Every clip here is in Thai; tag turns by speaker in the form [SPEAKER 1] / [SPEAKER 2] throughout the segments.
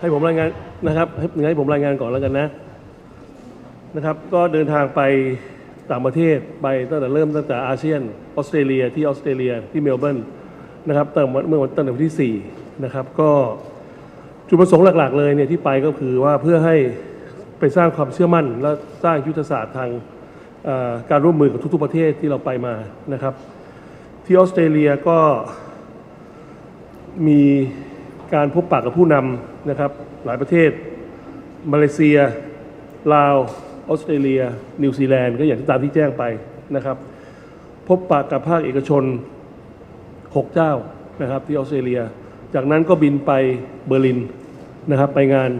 [SPEAKER 1] ให้ผมรายงานนะครับให้ให้ผมรายงานก่อนแล้วกันนะนะครับ ก็เดินทางไปต่างประเทศไปตั้งแต่เริ่มตั้งแต่อาเซียนออสเตรเลียที่ออสเตรเลียที่เมลเบิร์นนะครับตั้งเมื่อวันตั้งแต่วันที่4นะครับก็จุดประสงค์หลัก ๆ เลยเนี่ยที่ไปก็คือว่าเพื่อให้ไปสร้างความเชื่อมั่น และสร้างยุทธศาสตร์ทางการร่วมมือกับทุก ๆ ประเทศที่เราไปมานะครับ ที่ออสเตรเลียก็มี การพบปะกับผู้นำนะครับ หลายประเทศ มาเลเซีย ลาว ออสเตรเลีย นิวซีแลนด์ก็อย่างที่ตามที่แจ้งไปนะครับ พบปะกับภาคเอกชน 6 เจ้านะครับที่ออสเตรเลีย จากนั้นก็บินไปเบอร์ลินนะครับไปงาน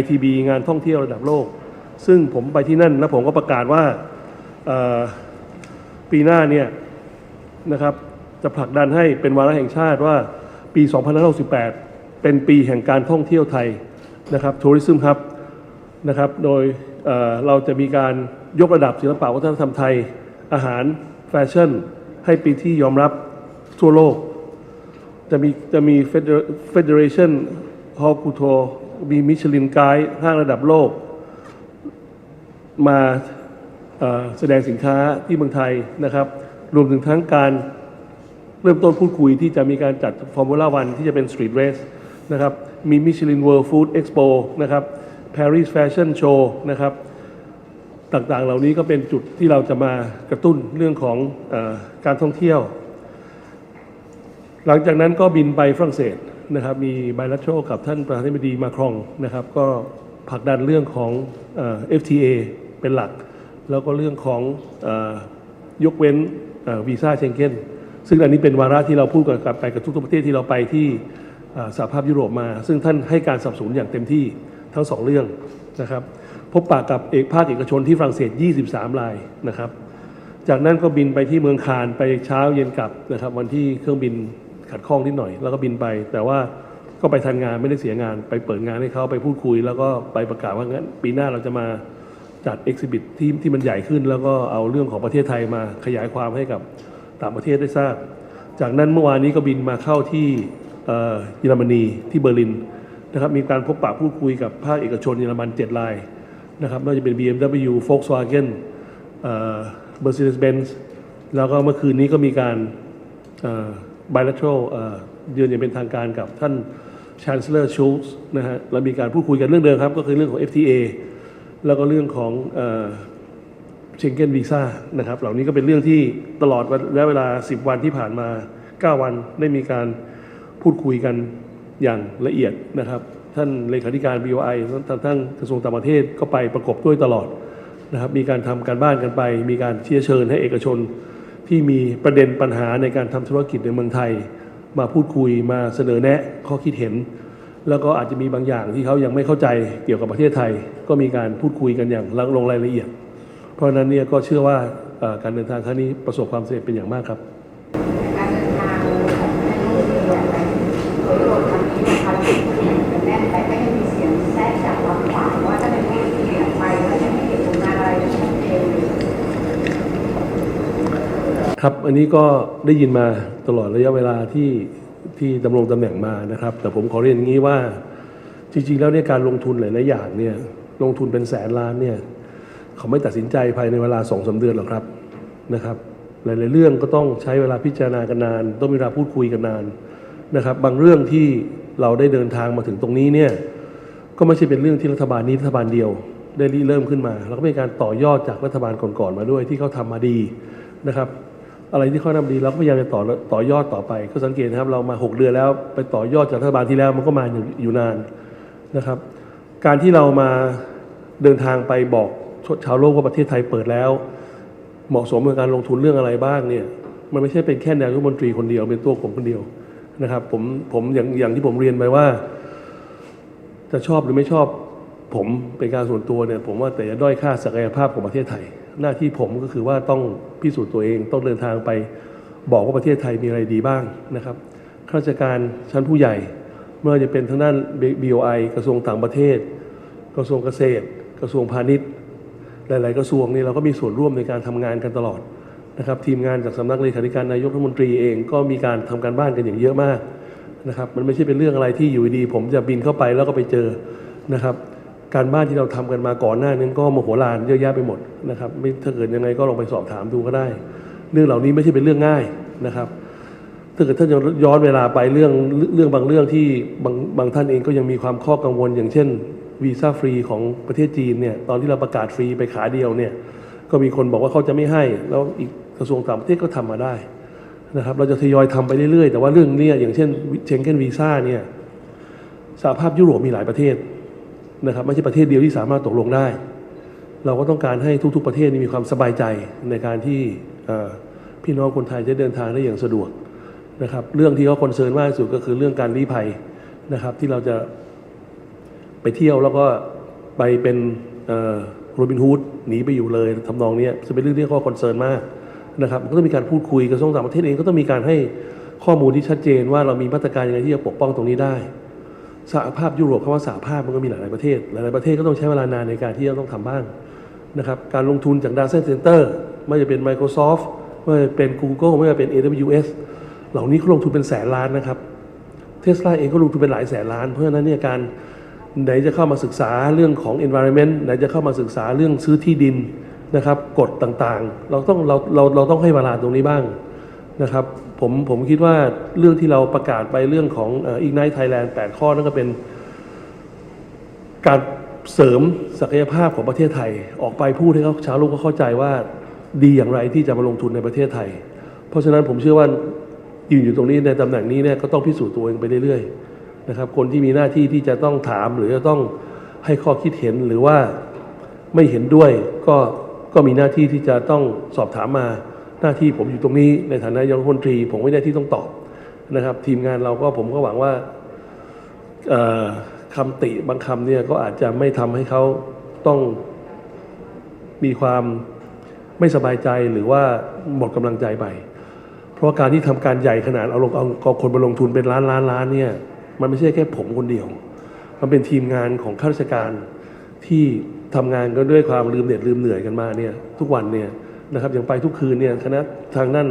[SPEAKER 1] ITB งานท่องเที่ยวระดับโลก ซึ่งผมไปที่นั่นแล้วผมก็ประกาศว่าปีหน้าเนี่ยนะครับจะผลักดันให้เป็นวาระแห่งชาติว่าปี 2568 เป็นปีแห่งการท่องเที่ยวไทยนะครับทัวริซึมครับนะครับ โดยเเราจะมีการยกระดับศิลปะวัฒนธรรมไทย อาหารแฟชั่น ให้ปีที่ยอมรับทั่วโลก จะมีจะมี Federation h o l กูโทมีมิชลินไกด์ห้างระดับโลก มาแสดงสินค้าที่เมืองไทยนะครับ รวมถึงทั้งการเริ่มต้นพูดคุยที่จะมีการจัดฟอร์มูล่าวันที่จะเป็นสตรีทเรส นะครับมีมิชลินเวิลด์ฟู้ดเอ็กซ์โปนะครับปารีสแฟชั่นโชว์นะครับต่างๆ เหล่านี้ก็เป็นจุดที่เราจะมากระตุ้นเรื่องของอการท่องเที่ยว หลังจากนั้นก็บินไปฝรั่งเศสนะครับมีไบลัตโชกับท่านประธานาธิบดีมาครองนะครับก็ผลักดันเรื่องของเอ่อ FTA เป็นหลัก แล้วก็เรื่องของอยกเว้นวีซ่าเชงเก้นซึ่งอันนี้เป็นวาระที่เราพูดกับไปกับทุกๆประเทศที่เราไปที่ สหภาพยุโรปมา ซึ่งท่านให้การสนับสนุนอย่างเต็มที่ทั้งสองเรื่องนะครับพบปะกับเอกภาคเอกชนที่ฝรั่งเศส 23 รายนะครับ จากนั้นก็บินไปที่เมืองคานไปเช้าเย็นกลับนะครับวันที่เครื่องบินขัดข้องนิดหน่อย แล้วก็บินไป แต่ว่าก็ไปทันงานไม่ได้เสียงาน ไปเปิดงานให้เขาไปพูดคุย แล้วก็ไปประกาศว่างั้นปีหน้าเราจะมาจัดเอ็กซิบิทที่ที่มันใหญ่ขึ้น แล้วก็เอาเรื่องของประเทศไทยมาขยายความให้กับต่างประเทศได้ทราบ จากนั้นเมื่อวานนี้ก็บินมาเข้าที่ เยอรมนีที่เบอร์ลินนะครับมีการพบปะพูดคุยกับภาคเอกชนเยอรมัน 7 รายนะครับไม่ว่าจะเป็น BMW Volkswagen Mercedes-Benz แล้วก็เมื่อคืนนี้ก็มีการ bilateral เอ่อเยือนอย่างเป็นทางการกับท่าน Chancellor Schulz นะฮะแล้วมีการพูดคุยกันเรื่องเดิมครับ ก็คือเรื่องของ FTA แล้วก็เรื่องของเชงเก้นวีซ่านะครับเหล่านี้ก็เป็นเรื่องที่ตลอดระยะเวลา 10 วันที่ผ่านมา 9 วันได้มีการ พูดคุยกันอย่างละเอียดนะครับ ท่านเลขาธิการ BOI ท่านทั้งกระทรวงต่างประเทศก็ไปประกบด้วยตลอดนะครับ มีการทำการบ้านกันไป มีการเชื้อเชิญให้เอกชน ที่มีประเด็นปัญหาในการทำธุรกิจในเมืองไทย มาพูดคุยมาเสนอแนะข้อคิดเห็น แล้วก็อาจจะมีบางอย่างที่เขายังไม่เข้าใจเกี่ยวกับประเทศไทย ก็มีการพูดคุยกันอย่างลงรายละเอียด เพราะฉะนั้นเนี่ยก็เชื่อว่าการเดินทางครั้งนี้ประสบความสำเร็จเป็นอย่างมากครับ
[SPEAKER 2] การเดินทางท่านลูกเรือไปโดยรวมครั้งนี้นะ คะติดกันแน่นไปก็ยังมีเสียงแทรกจากบางฝ่ายว่าถ้าเป็นผู้เสียไปแล้วยังไม่เห็นผลงานอะไรที่ชัดเจนเลย
[SPEAKER 1] ครับอันนี้ก็ได้ยินมาตลอดระยะเวลาที่ที่ดำรงตำแหน่งมานะครับ แต่ผมขอเรียนอย่างนี้ว่าจริงๆแล้วเนี่ยการลงทุนหลายๆอย่างเนี่ยลงทุนเป็นแสนล้านเนี่ยเขาไม่ตัดสินใจภายในเวลาสองสาเดือนหรอกครับนะครับ หลายๆเรื่องก็ต้องใช้เวลาพิจารณากันนาน ต้องมีเวลาพูดคุยกันนานนะครับ บางเรื่องที่ เราได้เดินทางมาถึงตรงนี้เนี่ยก็ไม่ใช่เป็นเรื่องที่รัฐบาลนี้รัฐบาลเดียว ได้ริเริ่มขึ้นมา แล้วก็มีการต่อยอดจากรัฐบาลก่อนๆมาด้วยที่เขาทำมาดีนะครับ อะไรที่เขาทำดีเราก็พยายามจะต่อต่อยอดต่อไป ก็สังเกตนะครับเรามา 6 เดือนแล้วไปต่อยอดจากรัฐบาลที่แล้วมันก็มาอยู่อยู่นานนะครับ การที่เรามาเดินทางไปบอกชาวโลกว่าประเทศไทยเปิดแล้ว เหมาะสมกับการลงทุนเรื่องอะไรบ้างเนี่ยมันไม่ใช่เป็นแค่นายกรัฐมนตรีคนเดียวเป็นตัวผมคนเดียว นะครับผมผมอย่างอย่างที่ผมเรียนไปว่า จะชอบหรือไม่ชอบผมเป็นการส่วนตัวเนี่ยผมว่าแต่จะด้อยค่าศักยภาพของประเทศไทย หน้าที่ผมก็คือว่าต้องพิสูจน์ตัวเองต้องเดินทางไปบอกว่าประเทศไทยมีอะไรดีบ้างนะครับข้าราชการชั้นผู้ใหญ่ไม่ว่าจะเป็นทางด้าน BOI กระทรวงต่างประเทศ กระทรวงเกษตร กระทรวงพาณิชย์ หลาย ๆ กระทรวงนี่เราก็มีส่วนร่วมในการทำงานกันตลอด นะครับทีมงานจากสำนักเลขาธิการนายกรัฐมนตรีเองก็มีการทำการบ้านกันอย่างเยอะมากนะครับมันไม่ใช่เป็นเรื่องอะไรที่อยู่ดี ผมจะบินเข้าไปแล้วก็ไปเจอนะครับ การบ้านที่เราทำกันมาก่อนหน้านั้นก็มโหฬารเยอะแยะไปหมดนะครับไม่ถ้าเกิดยังไงก็ลองไปสอบถามดูก็ได้ เรื่องเหล่านี้ไม่ใช่เป็นเรื่องง่ายนะครับ ถ้าเกิดท่านย้อนเวลาไปเรื่องเรื่องบางเรื่องที่บางบางท่านเองก็ยังมีความข้อกังวล อย่างเช่นวีซ่าฟรีของประเทศจีนเนี่ยตอนที่เราประกาศฟรีไปขาเดียวเนี่ยก็มีคนบอกว่าเขาจะไม่ให้ แล้วอีก กระทรวงต่างประเทศก็ทำมาได้นะครับ เราจะทยอยทำไปเรื่อยๆ แต่ว่าเรื่องเนี้อย่างเช่นเชงเก้นวีซ่าเนี่ยสหภาพยุโรปมีหลายประเทศนะครับไม่ใช่ประเทศเดียวที่สามารถตกลงได้ เราก็ต้องการให้ทุกๆประเทศมีความสบายใจในการที่พี่น้องคนไทยจะเดินทางได้อย่างสะดวกนะครับเรื่องที่เขาคอนเซิร์นมากที่สุดก็คือเรื่องการลี้ภัยนะครับที่เราจะไปเที่ยวแล้วก็ไปเป็นโรบินฮูดหนีไปอยู่เลยทำนองนี้จะเป็นเรื่องที่เขาคอนเซิร์นมาก นะครับก็ต้องมีการพูดคุยกระทรวงต่างประเทศเองก็ต้องมีการให้ข้อมูลที่ชัดเจนว่าเรามีมาตรการยังไงที่จะปกป้องตรงนี้ได้สหภาพยุโรปคำว่าสหภาพมันก็มีหลายประเทศ หลายประเทศก็ต้องใช้เวลานานในการที่จะต้องทำบ้างนะครับการลงทุนจาก Data Center ไม่ว่าจะเป็น Microsoft ไม่ว่าจะเป็น Google ไม่ว่าจะเป็น AWS เหล่านี้เขาลงทุนเป็นแสนล้านนะครับเทสลาเองก็ลงทุนเป็นหลายแสนล้าน เพราะฉะนั้นเนี่ยการไหนจะเข้ามาศึกษาเรื่องของ environment ไหนจะเข้ามาศึกษาเรื่องซื้อที่ดิน นะครับกฎต่างๆ เราต้องเราเราเราต้องให้เวลาตรงนี้บ้างนะครับผมผมคิดว่าเรื่องที่เราประกาศไปเรื่องของอ่อ Ignite Thailand 8ข้อนั่นก็เป็น การเสริมศักยภาพของประเทศไทย ออกไปพูดให้เขาชาวโลกก็เข้าใจว่าดีอย่างไรที่จะมาลงทุนในประเทศไทย เพราะฉะนั้นผมเชื่อว่ายืนอยู่ตรงนี้ในตำแหน่งนี้เนี่ยก็ต้องพิสูจน์ตัวเองไปเรื่อยๆนะครับ คนที่มีหน้าที่ที่จะต้องถามหรือจะต้องให้ข้อคิดเห็นหรือว่าไม่เห็นด้วยก็ ก็มีหน้าที่ที่จะต้องสอบถามมาหน้าที่ผมอยู่ตรงนี้ในฐานะยกรัฐมนตรี ผมไม่ได้ที่ต้องตอบนะครับ ทีมงานเราก็ผมก็หวังว่าเอ่อคำติบางคำเนี่ยก็อาจจะไม่ทำให้เขาต้องมีความไม่สบายใจหรือว่าหมดกำลังใจไป เพราะการที่ทำการใหญ่ขนาดเอาลงเอาเอาคนมาลงทุนเป็นล้านล้านล้านเนี่ยมันไม่ใช่แค่ผมคนเดียว มันเป็นทีมงานของข้าราชการที่ ทำงานกันด้วยความลืมเหน็ดลืมเหนื่อยกันมาเนี่ยทุกวันเนี่ยนะครับอย่างไปทุกคืนเนี่ยคณะทางนั่น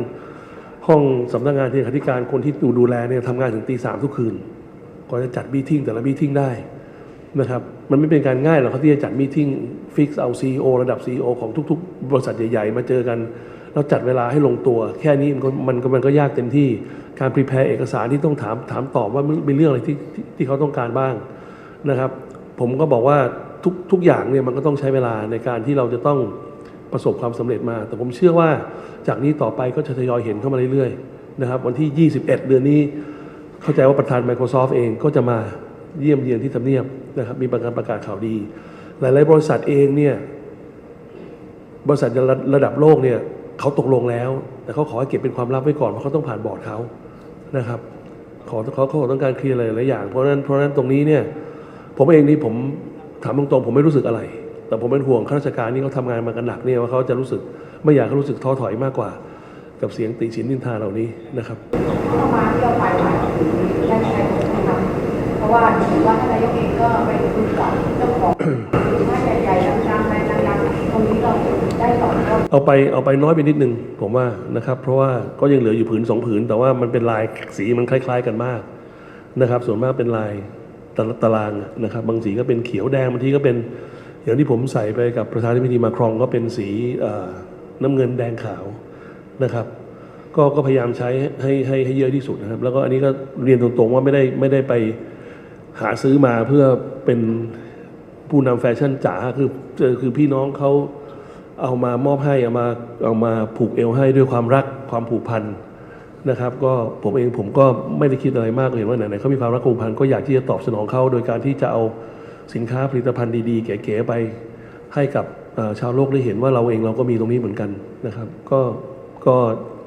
[SPEAKER 1] ห้องสำนักงานที่ธิการคนที่ดูดูแลเนี่ยทำงานถึงตีสามทุกคืนกว่าจะจัดมีติ้งแต่ละมีติ้งได้นะครับมันไม่เป็นการง่ายหรอกครับที่จะจัดมีติ้งฟิกซ์เอาซีอระดับ CEO ของทุก ๆ บริษัทใหญ่ ๆ มาเจอกันแล้วจัดเวลาให้ลงตัว แค่นี้มันก็มันก็มันก็ยากเต็มที่การพรีแพร์เอกสารที่ต้องถามถามตอบว่ามันมีเรื่องอะไรที่ที่เขาต้องการบ้างนะครับ ผมก็บอกว่า ทุกทุกอย่างเนี่ยมันก็ต้องใช้เวลาในการที่เราจะต้องประสบความสำเร็จมา แต่ผมเชื่อว่าจากนี้ต่อไปก็จะทยอยเห็นเข้ามาเรื่อยๆนะครับ วันที่ 21 เดือนนี้ เข้าใจว่าประธาน Microsoft เองก็จะมาเยี่ยมเยียนที่ทำเนียบนะครับ มีประกาศประกาศข่าวดี หลายๆบริษัทเองเนี่ยบริษัทระระดับโลกเนี่ยเขาตกลงแล้ว แต่เขาขอให้เก็บเป็นความลับไว้ก่อนเพราะเขาต้องผ่านบอร์ดเขานะครับขอเขาเขาต้องการเคลียร์อะไรหลายอย่าง เพราะนั้นเพราะนั้นตรงนี้เนี่ยผมเองนี่ผม ถามตรงๆผมไม่รู้สึกอะไร แต่ผมเป็นห่วงข้าราชการที่เขาทำงานมากันหนักเนี่ยว่าเขาจะรู้สึกไม่อยากให้รู้สึกท้อถอยมากกว่า กับเสียงติฉินนินทาเหล่านี้นะครับ
[SPEAKER 2] ถ้าเรามาที่เราไปหลายปีได้ใช้ไหมครับเพราะว่าถือว่าท่านนายกเองก็ไปคุยกับเจ้าของว่าใหญ่ๆดังๆในดังๆตรงนี้เราได้ต่อยอด
[SPEAKER 1] เอาไปเอาไปน้อยไปนิดนึงผมว่านะครับ เพราะว่าก็ยังเหลืออยู่ผืนสองผืน แต่ว่ามันเป็นลายสีมันคล้าย ๆ กันมากนะครับ ส่วนมากเป็นลาย ตะตารางนะครับบางสีก็เป็นเขียวแดงบางทีก็เป็น อย่างที่ผมใส่ไปกับประธานาธิบดีมาครองก็เป็นสีน้ำเงินแดงขาวนะครับ ก็ก็พยายามใช้ให้ให้ให้เยอะที่สุดนะครับ แล้วก็อันนี้ก็เรียนตรงๆว่าไม่ได้ไม่ได้ไปหาซื้อมาเพื่อเป็นผู้นำแฟชั่นจ๋าคือเจอคือพี่น้องเขาเอามามอบให้เอามาเอามาผูกเอวให้ด้วยความรักความผูกพัน นะครับก็ผมเองผมก็ไม่ได้คิดอะไรมากเห็นว่าไหนๆเขามีความรักผูกพันก็อยากที่จะตอบสนองเขาโดยการที่จะเอาสินค้าผลิตภัณฑ์ดีๆ เก๋ๆไปให้กับเอ่อชาวโลกได้เห็นว่าเราเองเราก็มีตรงนี้เหมือนกันนะครับ ก็ก็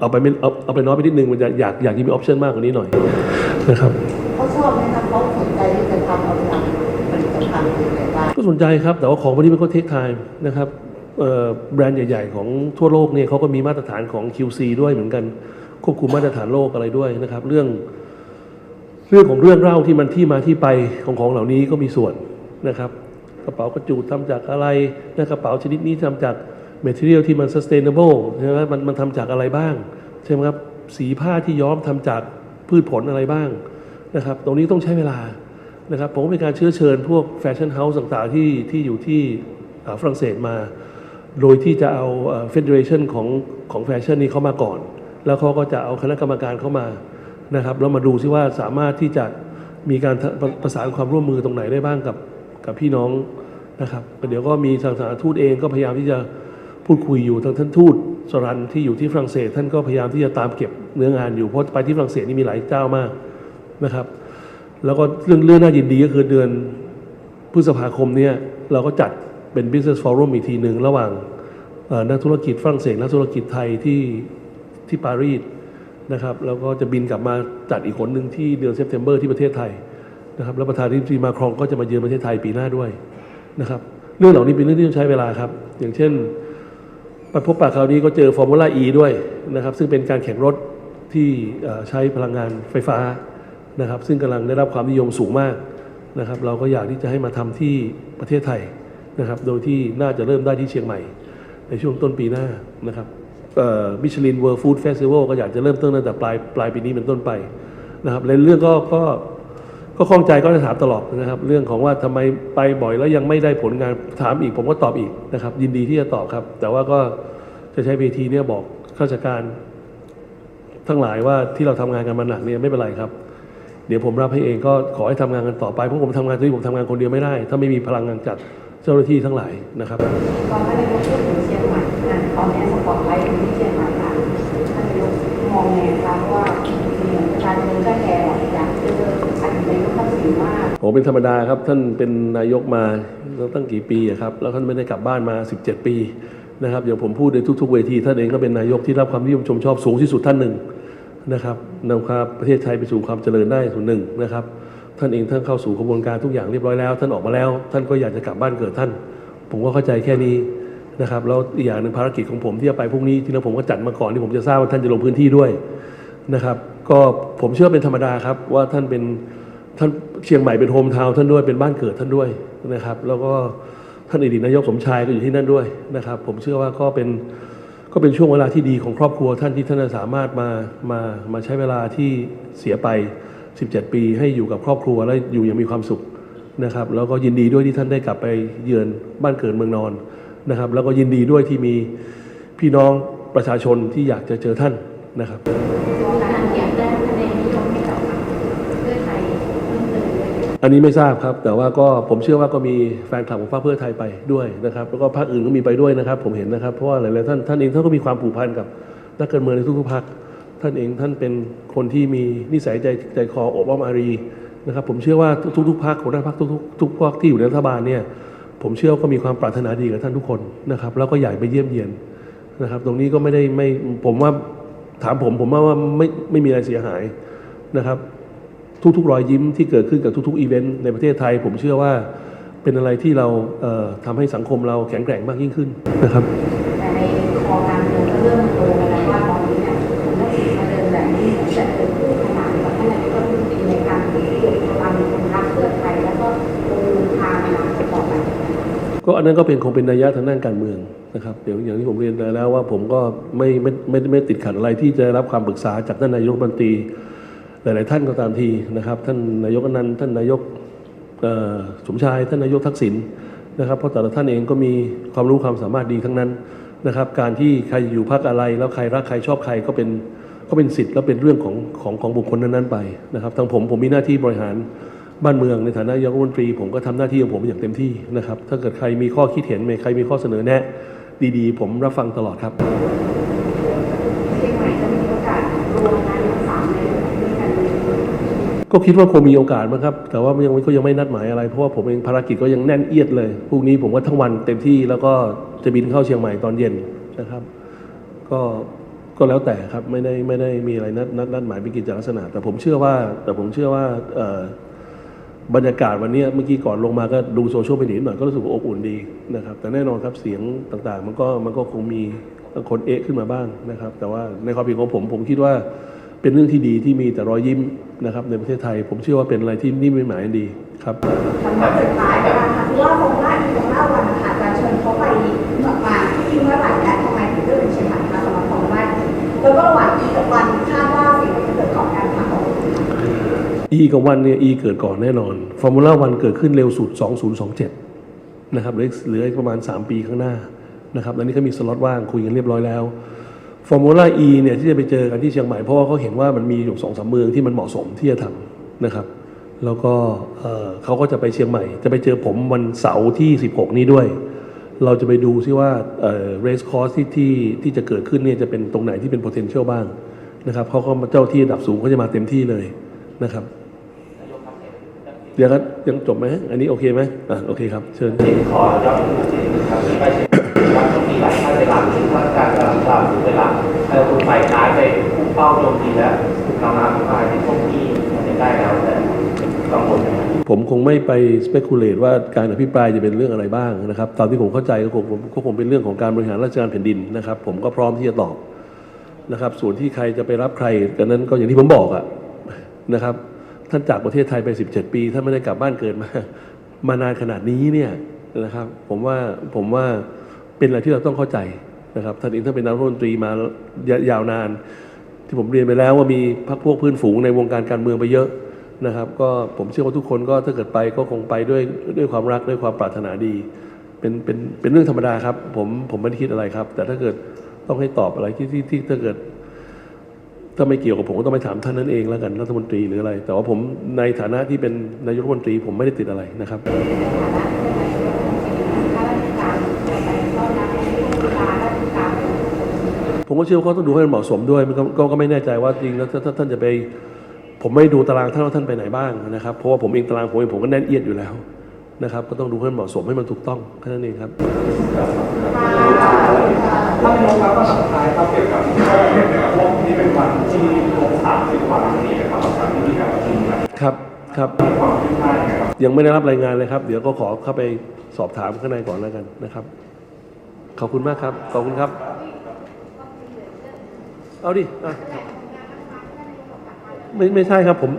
[SPEAKER 1] เอาไปไม่เอาเอาไปน้อยไปนิดนึงมันจะอยากอยากที่มีออปชั่นมากกว่านี้หน่อยนะครับ
[SPEAKER 2] เขาชอบไหมครับเขาสนใจที่จะทำเอาไปทำผลิตภัณฑ์อะไรบ้าง
[SPEAKER 1] ก็สนใจครับ แต่ว่าของพวกนี้มันก็เทคไทม์นะครับเอ่อแบรนด์ใหญ่ ๆ ของทั่วโลกเนี่ยเขาก็มีมาตรฐานของ QC ด้วยเหมือนกัน ควบคุมมาตรฐานโลกอะไรด้วยนะครับ เรื่องเรื่องของเรื่องเล่าที่มันที่มาที่ไปของของเหล่านี้ก็มีส่วนนะครับ กระเป๋ากระจูดทำจากอะไรนะกระเป๋าชนิดนี้ทำจาก material ที่มัน sustainable ใช่ไหมมันมันทำจากอะไรบ้าง ใช่ไหมครับ สีผ้าที่ย้อมทำจากพืชผลอะไรบ้างนะครับ ตรงนี้ต้องใช้เวลานะครับผมเป็นการเชื้อเชิญพวกแฟชั่นเฮาส์ต่างๆที่ที่อยู่ที่ฝรั่งเศสมา โดยที่จะเอาเฟเดเรชันของของแฟชั่นนี้เข้ามาก่อน แล้วเขาก็จะเอาคณะกรรมการเข้ามานะครับแล้วมาดูซิว่าสามารถที่จะมีการประประสานความร่วมมือตรงไหนได้บ้างกับกับพี่น้องนะครับเดี๋ยวก็มีทางสถานทูตเองก็พยายามที่จะพูดคุยอยู่ทางท่านทูตสรันที่อยู่ที่ฝรั่งเศส ท่านก็พยายามที่จะตามเก็บเนื้องานอยู่เพราะไปที่ฝรั่งเศสนี่มีหลายเจ้ามากนะครับ แล้วก็เรื่องเรื่องน่ายินดีก็คือเดือนพฤษภาคมเนี่ยเราก็จัดเป็น business forum อีกทีหนึ่งระหว่างนักธุรกิจฝรั่งเศสนักธุรกิจไทยที่ ที่ปารีสนะครับแล้วก็จะบินกลับมาจัดอีกคนหนึ่งที่เดือนเซปเทมเบอร์ที่ประเทศไทยนะครับแล้วประธานาธิบดีมาครองก็จะมาเยือนประเทศไทยปีหน้าด้วยนะครับเรื่องเหล่านี้เป็นเรื่องที่ต้องใช้เวลาครับ อย่างเช่นไปพบปะคราวนี้ก็เจอฟอร์มูล่า E ด้วยนะครับ ซึ่งเป็นการแข่งรถที่ใช้พลังงานไฟฟ้านะครับ ซึ่งกำลังได้รับความนิยมสูงมากนะครับ เราก็อยากที่จะให้มาทำที่ประเทศไทยนะครับ โดยที่น่าจะเริ่มได้ที่เชียงใหม่ ในช่วงต้นปีหน้านะครับ มิชลินเวิร์ฟู้ดเฟสติวัลก็อยากจะเริ่มต้นตั้งแต่ปลายปลายปีนี้เป็นต้นไปนะครับในเรื่องก็ก็ก็ข้องใจก็จะถามตลอดนะครับ เรื่องของว่าทำไมไปบ่อยแล้วยังไม่ได้ผลงานถามอีกผมก็ตอบอีกนะครับ ยินดีที่จะตอบครับ แต่ว่าก็จะใช้เวทีเนี่ยบอกข้าราชการ ทั้งหลายว่าที่เราทำงานกันมาหนักเนี่ยไม่เป็นไรครับ เดี๋ยวผมรับให้เองก็ขอให้ทำงานกันต่อไปเพราะผมทำงานที่ผมทำงานคนเดียวไม่ได้ ถ้าไม่มีพลังงานจากเจ้าหน้าที่ทั้งหลายนะครับ
[SPEAKER 2] ตอนท่ะตอนนี้สปอตไลท์อยู่ที่เชียงใหม่ค่ะท่านนายกมองไงคะเพราะว่าจริงๆประชาชนก็แคร์อยากเจออดีตนายกทักษิณมาก
[SPEAKER 1] ผมเป็นธรรมดาครับท่านเป็นนายกมาตั้งกี่ปีอะครับแล้วท่านไม่ได้กลับบ้านมา 17 ปีนะครับอย่างผมพูดในทุก ๆ เวทีท่านเองก็เป็นนายกที่รับความนิยมชมชอบสูงที่สุดท่านหนึ่งนะครับนำควาประเทศไทยไปสู่ความเจริญได้ส่วนหนึ่งนะครับท่านเองท่านเข้าสู่กระบวนการทุกอย่างเรียบร้อยแล้ว ท่านออกมาแล้ว ท่านก็อยากจะกลับบ้านเกิดท่าน ผมก็เข้าใจแค่นี้ นะครับแล้วอีกอย่างหนึ่งภารกิจของผมที่จะไปพรุ่งนี้ที่แล้วผมก็จัดมาก่อนที่ผมจะทราบว่าท่านจะลงพื้นที่ด้วยนะครับก็ผมเชื่อเป็นธรรมดาครับว่าท่านเป็นท่านเชียงใหม่เป็นโฮมทาวน์ท่านด้วยเป็นบ้านเกิดท่านด้วยนะครับ แล้วก็ท่านอดีตนายกสมชายก็อยู่ที่นั่นด้วยนะครับ ผมเชื่อว่าก็เป็นก็เป็นช่วงเวลาที่ดีของครอบครัวท่านที่ท่านสามารถมามามาใช้เวลาที่เสียไป 17 ปี ให้อยู่กับครอบครัวและอยู่อย่างมีความสุขนะครับ แล้วก็ยินดีด้วยที่ท่านได้กลับไปเยือนบ้านเกิดเมืองนอน นะครับ แล้วก็ยินดีด้วยที่มีพี่น้องประชาชนที่อยากจะเจอท่านนะครับ
[SPEAKER 2] ตัวการเขียนได้คะแนนนิยมให้กับเพื่อไทยเพิ่มเติมเลย
[SPEAKER 1] อันนี้ไม่ทราบครับ แต่ว่าก็ผมเชื่อว่าก็มีแฟนคลับของพรรคเพื่อไทยไปด้วยนะครับ แล้วก็พรรคอื่นก็มีไปด้วยนะครับ ผมเห็นนะครับเพราะว่าหลายๆท่านท่านเองท่านก็มีความผูกพันกับนักการเมืองในทุกๆพรรคท่านเองท่านเป็นคนที่มีนิสัยใจใจคออบอ้อมอารีนะครับ ผมเชื่อว่าทุกๆพรรคของหน้าพรรคทุกๆทุกพรรคที่อยู่ในรัฐบาลเนี่ย ผมเชื่อว่าก็มีความปรารถนาดีกับท่านทุกคนนะครับ แล้วก็อยากไปเยี่ยมเยียนนะครับ ตรงนี้ก็ไม่ได้ไม่ผมว่าถามผมผมว่าว่าไม่ไม่มีอะไรเสียหายนะครับ ทุกๆรอยยิ้มที่เกิดขึ้นกับทุกๆอีเวนต์ในประเทศไทย ผมเชื่อว่าเป็นอะไรที่เราเอ่อทำให้สังคมเราแข็งแกร่งมากยิ่งขึ้นนะครับ
[SPEAKER 2] ก็อันนั้นก็เป็นค
[SPEAKER 1] งเป็นนัยยะทางด้านการเมืองนะครับเดี๋ยวอย่างที่ผมเรียนไปแล้วว่าผมก็ไม่ไม่ไม่ไม่ติดขัดอะไรที่จะรับความปรึกษาจากท่านนายกรัฐมนตรีหลาย ๆ ท่านก็ตามทีนะครับ ท่านนายกนันต์ท่านนายกสมชายท่านนายกทักษิณนะครับ เพราะแต่ละท่านเองก็มีความรู้ความสามารถดีทั้งนั้นนะครับ การที่ใครอยู่พักอะไร แล้วใครรักใครชอบใครก็เป็นก็เป็นสิทธิ์และเป็นเรื่องของของของบุคคลนั้น ๆ ไปนะครับทางผมผมมีหน้าที่บริหาร บ้านเมืองในฐานะนายกรัฐมนตรี ผมก็ทำหน้าที่ของผมอย่างเต็มที่นะครับ ถ้าเกิดใครมีข้อคิดเห็นมีใครมีข้อเสนอแนะ ดีๆ ผมรับฟังตลอดครับ
[SPEAKER 2] เชียงใหม่จะมีโอกาสรวมนายกสามนายกด้วยกันไหม
[SPEAKER 1] ก็คิดว่าคงมีโอกาสมั้งครับ แต่ว่ายังก็ยังไม่นัดหมายอะไร เพราะว่าผมเองภารกิจก็ยังแน่นเอียดเลยพรุ่งนี้ผมก็ทั้งวันเต็มที่แล้วก็จะบินเข้าเชียงใหม่ตอนเย็นนะครับ ก็ก็แล้วแต่ครับไม่ได้ไม่ได้มีอะไรนัดนัดนัดหมายเป็นกิจลักษณะ แต่ผมเชื่อว่าแต่ผมเชื่อว่าเอ่อ บรรยากาศวันนี้เมื่อกี้ก่อนลงมาก็ดูโซเชียลมีเดียหน่อยก็รู้สึกว่าอบอุ่นดีนะครับ แต่แน่นอนครับเสียงต่างๆ มันก็มันก็คงมีคนเอะขึ้นมาบ้างนะครับ แต่ว่าในความเห็นของผมผมคิดว่าเป็นเรื่องที่ดีที่มีแต่รอยยิ้มนะครับในประเทศไทย ผมเชื่อว่าเป็นอะไรที่นิ่ไมเป็นหมายดีครับ
[SPEAKER 3] คำถามสุดท้ายนะคะคือว่าฟงล่าอีกของล่าวันนะคะจะเชิญเขาไปเมื่อมาที่เมื่อไหร่และทำไมถึงเลือกเป็นเชียงใหม่คะสำหรับฟงล่าแล้วก็หว่างอีกกับวันคาดว่าสิ่งที่จะเกิดก่อนการผ่าออก
[SPEAKER 1] E กับวันเนี่ย E เกิดก่อนแน่นอนฟอร์มูล่าวันเกิดขึ้นเร็วสุด 2027 นะครับเหลือเหลืออีกประมาณ 3 ปีข้างหน้านะครับแล้วนี่ก็มีสล็อตว่างคุยกันเรียบร้อยแล้วฟอร์มูล่า E เนี่ยที่จะไปเจอกันที่เชียงใหม่เพราะว่าเขาเห็นว่ามันมีอยู่สองสามเมืองที่มันเหมาะสมที่จะทำนะครับ แล้วก็เออเขาก็จะไปเชียงใหม่ จะไปเจอผมวันเสาร์ที่ 16 นี้ด้วย เราจะไปดูซิว่าเอ่อ race course ที่ที่ที่จะเกิดขึ้นเนี่ยจะเป็นตรงไหนที่เป็น potential บ้างนะครับเขาก็มาเจ้าที่ระดับสูงเขาจะมาเต็มที่เลยนะครับ เดี๋ยวครับยังจบไหมอันนี้โอเคไหมอะโอเคครับ เชิญ
[SPEAKER 4] ขอย้อนนิดนึงครับที่ไปว่าต้องมีหลายท่านในหลักที่ว่าการกำลังกล่าวถึงในหลักแต่คุณฝ่ายค้านไปพุ่งเป้าโจมตีและนำน้ำมาที่พวกที่มันจะได้แล้วแต่กังวล
[SPEAKER 1] ผมคงไม่ไป speculate ว่าการอภิปรายจะเป็นเรื่องอะไรบ้างนะครับตามที่ผมเข้าใจก็คงก็คงเป็นเรื่องของการบริหารราชการแผ่นดินนะครับ ผมก็พร้อมที่จะตอบนะครับ ส่วนที่ใครจะไปรับใครกันนั้นก็อย่างที่ผมบอกอะนะครับ ท่านจากประเทศไทยไป 17 ปีท่านไม่ได้กลับบ้านเกิดมามานานขนาดนี้เนี่ยนะครับ ผมว่าผมว่าเป็นอะไรที่เราต้องเข้าใจนะครับท่านเองท่านเป็นนายกรัฐมนตรีมายาวนาน ที่ผมเรียนไปแล้วว่ามีพรรคพวกพื้นฝูงในวงการการเมืองไปเยอะนะครับ ก็ผมเชื่อว่าทุกคนก็ถ้าเกิดไปก็คงไปด้วยด้วยความรักด้วยความปรารถนาดี เป็นเป็นเป็นเรื่องธรรมดาครับ ผมผมไม่ได้คิดอะไรครับ แต่ถ้าเกิดต้องให้ตอบอะไรที่ที่ที่ถ้าเกิด ถ้าไม่เกี่ยวกับผมก็ต้องไปถามท่านนั้นเองแล้วกันรัฐมนตรีหรืออะไร แต่ว่าผมในฐานะที่เป็นนายกรัฐมนตรีผมไม่ได้ติดอะไรนะครับผมก็เชื่อว่าเขาต้องดูให้มันเหมาะสมด้วยมันก็ก็ก็ไม่แน่ใจว่าจริงแล้วถ้าถ้าท่านจะไป ผมไม่ดูตารางท่านว่าท่านไปไหนบ้างนะครับเพราะว่าผมเองตารางผมเองผมก็แน่นเอียดอยู่แล้ว นะครับ ก็ต้องดูให้มันเหมาะสมให้มันถูกต้องแค่นั้นเองครับ
[SPEAKER 4] ถ้าไม่ลงครับก็สุดท้ายครับเกี่ยวกับว่านี้เป็นวันที่ลงสามสิบวันนี้นะครับสามที่มีการประชุมนะครับ
[SPEAKER 1] ครับ
[SPEAKER 4] ความคืบหน้ายังไงครับ
[SPEAKER 1] ยังไม่ได้รับรายงานเลยครับ เดี๋ยวก็ขอเข้าไปสอบถามข้างในก่อนแล้วกันนะครับ ขอบคุณมากครับ ขอบคุณครับ เอาดิอะไม่ไม่ใช่ครับผม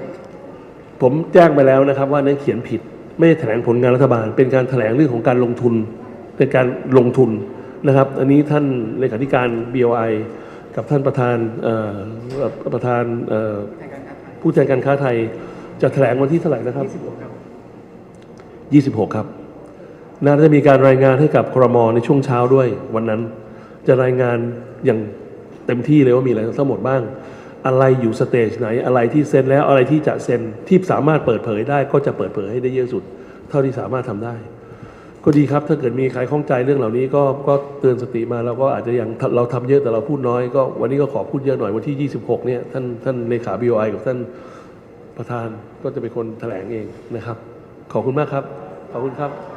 [SPEAKER 1] ผมแจ้งไปแล้วนะครับ ว่านั้นเขียนผิด ไม่ได้แถลงผลงานรัฐบาล เป็นการแถลงเรื่องของการลงทุน เป็นการลงทุนนะครับ อันนี้ท่านเลขาธิการ BOI กับท่านประธานประธานผู้แทนการค้าไทย จะแถลงวันที่เท่าไหร่นะครับ 26 ครับน่าจะมีการรายงานให้กับครมในช่วงเช้าด้วยวันนั้น จะรายงานอย่างเต็มที่เลยว่ามีอะไรทั้งหมดบ้าง อะไรอยู่สเตจไหน อะไรที่เซ็นแล้วอะไรที่จะเซ็นที่สามารถเปิดเผยได้ก็จะเปิดเผยให้ได้เยอะสุด เท่าที่สามารถทำได้ ก็ดีครับถ้าเกิดมีใครข้องใจเรื่องเหล่านี้ก็ก็เตือนสติมาแล้วก็อาจจะยังเราทำเยอะแต่เราพูดน้อยก็วันนี้ก็ขอพูดเยอะหน่อยวันที่ 26 เนี่ยท่านท่านเลขา BOI กับท่านประธานก็จะเป็นคนแถลงเองนะครับ ขอบคุณมากครับ ขอบคุณครับ